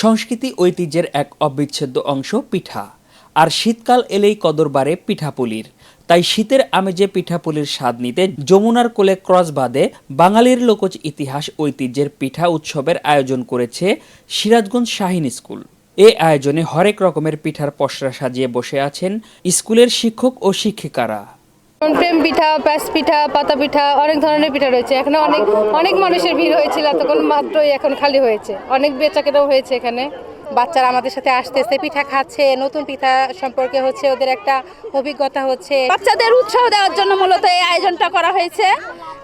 সংস্কৃতি ঐতিহ্যের এক অবিচ্ছেদ্য অংশ পিঠা। আর শীতকাল এলেই কদর বাড়ে পিঠাপুলির। তাই শীতের আমেজে পিঠাপুলির স্বাদ নিতে যমুনার কোলে ক্রস বাদে বাঙালির লোকজ ইতিহাস ঐতিহ্যের পিঠা উৎসবের আয়োজন করেছে সিরাজগঞ্জ শাহিন স্কুল। এ আয়োজনে হরেক রকমের পিঠার পসরা সাজিয়ে বসে আছেন স্কুলের শিক্ষক ও শিক্ষিকারা। প্রেম পিঠা প্যাস পিঠা, পাতা পিঠা, অনেক ধরনের পিঠা রয়েছে। এখানে অনেক অনেক মানুষের ভিড় হয়েছিল তখন মাত্রই এখন খালি হয়েছে। অনেক বেচাকেটাও হয়েছে এখানে। বাচ্চারা আমাদের সাথে আসতেছে, পিঠা খাচ্ছে, নতুন পিঠা সম্পর্কে হচ্ছে ওদের একটা অভিজ্ঞতা হচ্ছে। বাচ্চাদের উৎসাহ দেওয়ার জন্য মূলত এই আয়োজনটা করা হয়েছে।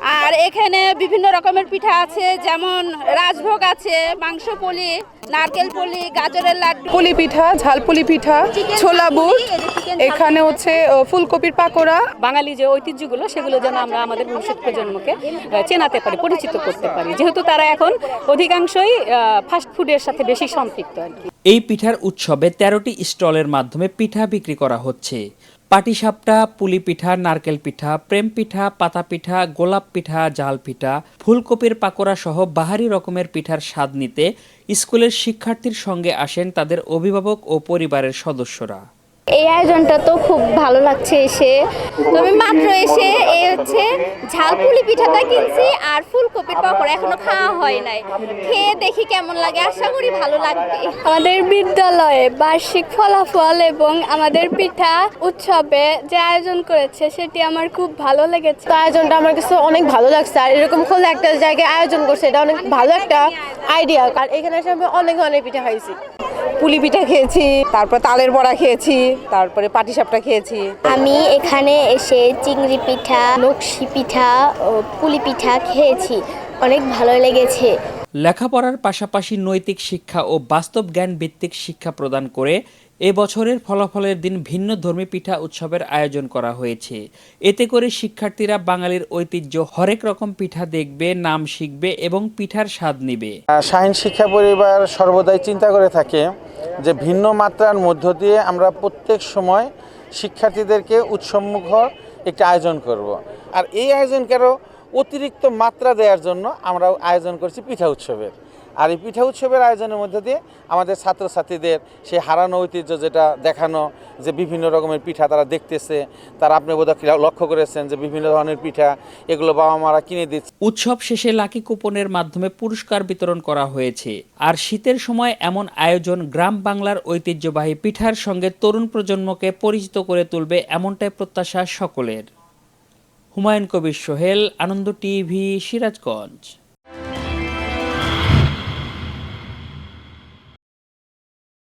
আর এখানে বিভিন্ন রকমের পিঠা আছে যেমন রাজভোগ আছে মাংস পলি নারকেল পলি গাজরের লাড্ডু। পুলি পিঠা ঝালপুলি পিঠা ছোলা বুট এখানে হচ্ছে আহ, ফুলকপির পাকোড়া। বাঙালি যে ঐতিহ্যগুলো সেগুলো যেন আমরা আমাদের ভবিষ্যৎ প্রজন্মকে আহ, চেনাতে পারি পরিচিত করতে পারি। যেহেতু তারা এখন অধিকাংশই ফাস্ট ফুডের সাথে বেশি সম্পৃক্ত আর কি। এই পিঠার উৎসবে তেরোটি স্টলের মাধ্যমে পিঠা বিক্রি করা হচ্ছে। পাটিসাপটা পুলি পিঠা নারকেল পিঠা প্রেম পিঠা পাতা পিঠা গোলাপ পিঠা জাল পিঠা ফুলকপির পাকোড়া সহ বাহারি রকমের পিঠার স্বাদ নিতে স্কুলের শিক্ষার্থীর সঙ্গে আসেন তাদের অভিভাবক ও পরিবারের সদস্যরা। এই আয়োজনটা তো খুব ভালো লাগছে এসে। তবে মাত্র এসে এই হচ্ছে ঝালপুলি পিঠাটা কিনছি আর ফুলকপির পাপড় এখনও খাওয়া হয় নাই। খেয়ে দেখি কেমন লাগে আশা করি ভালো লাগবে। আমাদের বিদ্যালয়ে বার্ষিক ফলাফল এবং আমাদের পিঠা উৎসবে যে আয়োজন করেছে সেটি আমার খুব ভালো লেগেছে। তো আয়োজনটা আমার কাছে অনেক ভালো লাগছে আর এরকম খোলা একটা জায়গায় আয়োজন করছে এটা অনেক ভালো একটা আইডিয়া। কারণ এখানে এসে আমি অনেক অনেক পিঠা খাইছি। পুলি পিঠা খেয়েছি তারপর তালের বড়া খেয়েছি তারপরে পাটিসাপটা খেয়েছি। আমি এখানে এসে চিংড়ি পিঠা নকশি পিঠা ও পুলি পিঠা খেয়েছি। অনেক ভালো লেগেছে। লেখাপড়ার পাশাপাশি নৈতিক শিক্ষা ও বাস্তব জ্ঞান ভিত্তিক শিক্ষা প্রদান করে এ বছরের ফলাফলের দিন ভিন্ন ধর্মী পিঠা উৎসবের আয়োজন করা হয়েছে। এতে করে শিক্ষার্থীরা বাঙালির ঐতিহ্য হরেক রকম পিঠা দেখবে, নাম শিখবে এবং পিঠার স্বাদ নিবে। শাহিন শিক্ষা পরিবার সর্বদাই চিন্তা করে থাকে যে ভিন্ন মাত্রার মধ্য দিয়ে আমরা প্রত্যেক সময় শিক্ষার্থীদেরকে উৎসবমুখর একটি আয়োজন করব। আর এই আয়োজনকে আরও অতিরিক্ত মাত্রা দেওয়ার জন্য আমরা আয়োজন করছি পিঠা উৎসবের। আর এই পিঠা উৎসবের আয়োজনের মধ্যে দিয়ে আমাদের ছাত্রছাত্রীদের সেই হারানো ঐতিহ্য যেটা দেখানো, যে বিভিন্ন রকমের পিঠা তারা দেখতেছে, তারা আপনি বোধহয় লক্ষ্য করেছেন যে বিভিন্ন ধরনের পিঠা এগুলো বাবা মারা কিনে দিচ্ছে। উৎসব শেষে লাকি কুপনের মাধ্যমে পুরস্কার বিতরণ করা হয়েছে। আর শীতের সময় এমন আয়োজন গ্রাম বাংলার ঐতিহ্যবাহী পিঠার সঙ্গে তরুণ প্রজন্মকে পরিচিত করে তুলবে এমনটাই প্রত্যাশা সকলের। হুমায়ুন কবির সোহেল, আনন্দ টিভি, সিরাজগঞ্জ।